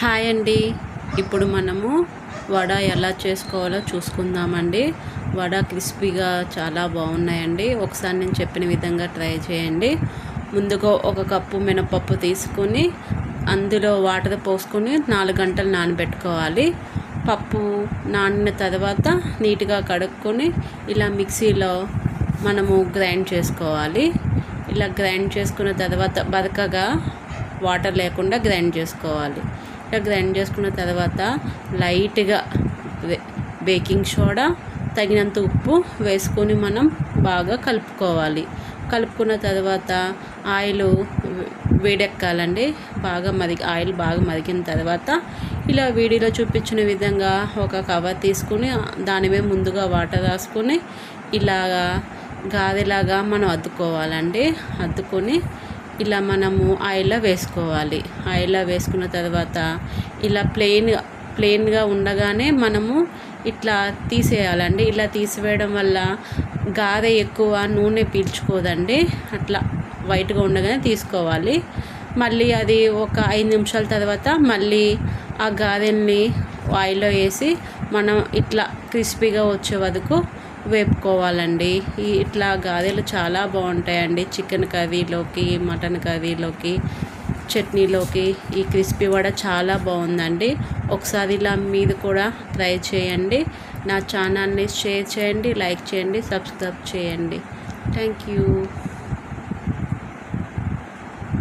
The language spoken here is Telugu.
హాయ్ అండి. ఇప్పుడు మనము వడ ఎలా చేసుకోవాలో చూసుకుందామండి. వడ క్రిస్పీగా చాలా బాగున్నాయండి. ఒకసారి నేను చెప్పిన విధంగా ట్రై చేయండి. ముందుగా ఒక కప్పు మినపప్పు తీసుకొని అందులో వాటర్ పోసుకొని నాలుగు గంటలు నానబెట్టుకోవాలి. పప్పు నానిన తర్వాత నీట్గా కడుక్కొని ఇలా మిక్సీలో మనము గ్రైండ్ చేసుకోవాలి. ఇలా గ్రైండ్ చేసుకున్న తర్వాత బరకగా వాటర్ లేకుండా గ్రైండ్ చేసుకోవాలి. ఇలా గ్రైండ్ చేసుకున్న తర్వాత లైట్గా బేకింగ్ సోడా తగినంత ఉప్పు వేసుకొని మనం బాగా కలుపుకోవాలి. కలుపుకున్న తర్వాత ఆయిల్ వేడెక్కాలండి. బాగా మరి ఆయిల్ బాగా మరిగిన తర్వాత ఇలా వీడియోలో చూపించిన విధంగా ఒక కవర్ తీసుకుని దాని మీద ముందుగా వాటర్ రాసుకొని ఇలాగా గాదెలాగా మనం అద్దుకోవాలండి. అద్దుకొని ఇలా మనము ఆయిల్లో వేసుకోవాలి. ఆయిల్లో వేసుకున్న తర్వాత ఇలా ప్లెయిన్ ప్లెయిన్గా ఉండగానే మనము ఇట్లా తీసేయాలండి. ఇలా తీసివేయడం వల్ల గారె ఎక్కువ నూనె పీల్చుకోదండి. అట్లా వైట్గా ఉండగానే తీసుకోవాలి. మళ్ళీ అది ఒక ఐదు నిమిషాల తర్వాత మళ్ళీ ఆ గారెల్ని ఆయిల్లో వేసి మనం ఇట్లా క్రిస్పీగా వచ్చే వరకు వేపుకోవాలండి. ఇట్లా గాదెలు చాలా బాగుంటాయండి. చికెన్ కర్రీలోకి మటన్ కర్రీలోకి చట్నీలోకి. ఈ క్రిస్పీ వడ చాలా బాగుందండి. ఒకసారి ఇలా మీరు కూడా ట్రై చేయండి. నా ఛానల్ని షేర్ చేయండి లైక్ చేయండి సబ్స్క్రైబ్ చేయండి. Thank you.